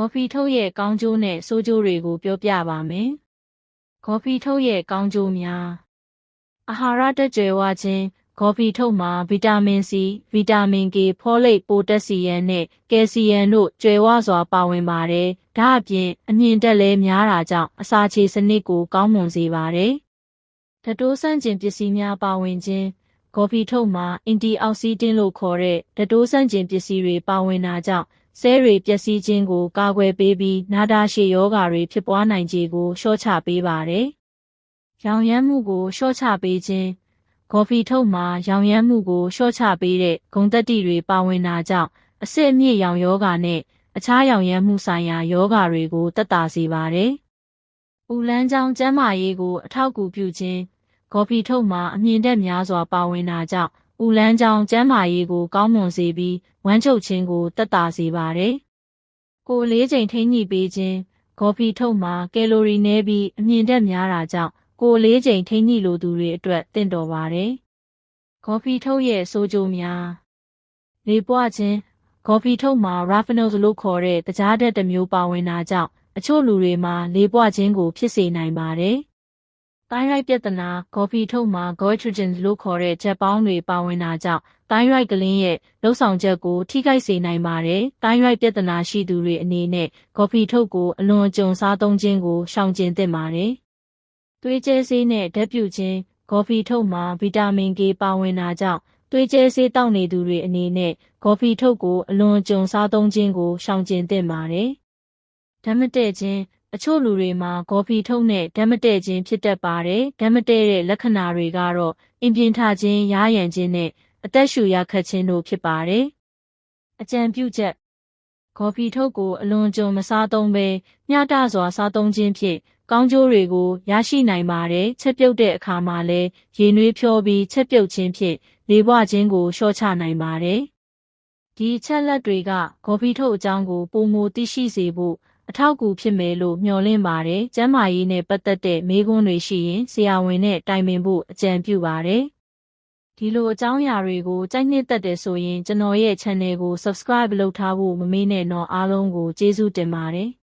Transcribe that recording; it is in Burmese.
ကော်ဖီထုတ်ရဲ့ကောင်းကျိုးနဲ့ဆိုးကျိုးတွေကိုပြောပြပါမယ်။ကော်ဖီထုတ်ရဲ့ကောင်းကျိုးများအာဟာရတက်ကြွယ်ဝခြင်းကော်ဖီထုတ်မှာဗီတာမင် C ဗီတာမင် K ဖောလိပ်ပိုတက်ဆီယမ်နဲ့ကယ်ဆီယမ်တို့ကြွယ်ဝစွာပါဝင်ပါတယ်။ဒါအပြင်အမြင့်တက်လဲများတာကြောင့်အစာချေစနစ်ကိုကောင်းမွန်စေပါတယ်။ဓတိုးဆန့်ကျင်ပစ္စည်းများပါဝင်ခြင်း ကော်ဖီထုတ်မှာအန်တီအောက်ဆီဒင့်လို့ခေါ်တဲ့ဓတိုးဆန့်ကျင်ပစ္စည်းတွေပါဝင်တာကြောင့်ဆဲတွေပျက်စီးခြင်းကိုကာကွယ်ပေးပြီးနာတာရှည်ယောဂါတွေဖြစ်ပွားနိုင်ခြေကိုလျှော့ချပေးပါတယ်။ရောင်ရမ်းမှုကိုလျှော့ချပေးခြင်းကော်ဖီထုတ်မှာရောင်ရမ်းမှုကိုလျှော့ချပေးတဲ့ဂုံတက်တီတွေပါဝင်တာကြောင့်အဆစ်အမြင့်ရောင်ယောဂါနဲ့အခြားရောင်ရမ်းမှုဆိုင်ရာယောဂါတွေကိုတက်တာစေပါတယ်။ပူလန်းချောင်းကျန်းမာရေးကိုအထောက်အကူပြုခြင်း ကော်ဖီထုတ်မှာအမြင့်တက်များစွာပါဝင်တာကြောင့်ဦးလန်းချောင်းကျန်းမာရေးကိုကောင်းမွန်စေပြီးဝမ်းချုပ်ခြင်းကိုတက်တာစေပါတယ်။ကိုလေးချိန်ထိန်းညှိပေးခြင်းဂေါ်ဖီထုတ်မှာကယ်လိုရီနည်းပြီးအမြင့်တက်များတာကြောင့်ကိုလေးချိန်ထိန်းညှိလိုသူတွေအတွက်တင့်တော်ပါတယ်။ဂေါ်ဖီထုတ်ရဲ့ဆိုးကျိုးများလေပွားခြင်းဂေါ်ဖီထုတ်မှာ raffinose လို့ခေါ်တဲ့တကြားဓာတ်တစ်မျိုးပါဝင်တာကြောင့်အချို့လူတွေမှာလေပွားခြင်းကိုဖြစ်စေနိုင်ပါတယ်။ တိုင်းရိုက်ပြဿနာဂေါ်ဖီထုတ်မှာ goitrogen လို့ခေါ်တဲ့ချက်ပေါင်းတွေပါဝင်တာကြောင့်တိုင်းရိုက်ကလင်းရဲ့လှုပ်ဆောင်ချက်ကိုထိခိုက်စေနိုင်ပါတယ်။တိုင်းရိုက်ပြဿနာရှိသူတွေအနေနဲ့ဂေါ်ဖီထုတ်ကိုအလွန်ကြုံစားသုံးခြင်းကိုရှောင်ကျဉ်သင့်ပါတယ်။သွေးကျဲဆေးနဲ့ဓာတ်ပြုခြင်းဂေါ်ဖီထုတ်မှာဗီတာမင် K ပါဝင်တာကြောင့်သွေးကျဲဆေးတောက်နေသူတွေအနေနဲ့ဂေါ်ဖီထုတ်ကိုအလွန်ကြုံစားသုံးခြင်းကိုရှောင်ကျဉ်သင့်ပါတယ်။ဓာတ်မတည့်ခြင်း အချို့လူတွေမှာဂေါ်ဖီထုတ်နဲ့ဓာတ်မတည့်ခြင်းဖြစ်တတ်ပါတယ်။ဓာတ်မတည့်တဲ့လက္ခဏာတွေကတော့အင်ပြင်းထခြင်း၊ရားရံခြင်းနဲ့အသက်ရှူရခတ်ခြင်းတို့ဖြစ်ပါတယ်။အကြံပြုချက်ဂေါ်ဖီထုတ်ကိုအလွန်ကြုံမစားသုံးဘဲမျှတစွာစားသုံးခြင်းဖြင့်ကောင်းကျိုးတွေကိုရရှိနိုင်ပါတယ်။ချက်ပြုတ်တဲ့အခါမှာလည်းရေနွေးဖြောပြီးချက်ပြုတ်ခြင်းဖြင့်လေပွားခြင်းကိုလျှော့ချနိုင်ပါတယ်။ဒီချက်လက်တွေကဂေါ်ဖီထုတ်အကြောင်းကိုပုံမူသိရှိစေဖို့ အထောက်အကူဖြစ်မယ်လို့မျှော်လင့်ပါတယ်။ကျန်းမာရေးနဲ့ပတ်သက်တဲ့မေးခွန်းတွေရှိရင်ဆရာဝန်နဲ့တိုင်ပင်ဖို့အကြံပြုပါတယ်။ဒီလိုအကြောင်းအရာတွေကိုကြိုက်နှစ်သက်တယ်ဆိုရင်ကျွန်တော်ရဲ့ channel ကို subscribe လုပ်ထားဖို့မမေ့နဲ့တော့အားလုံးကိုကျေးဇူးတင်ပါတယ်။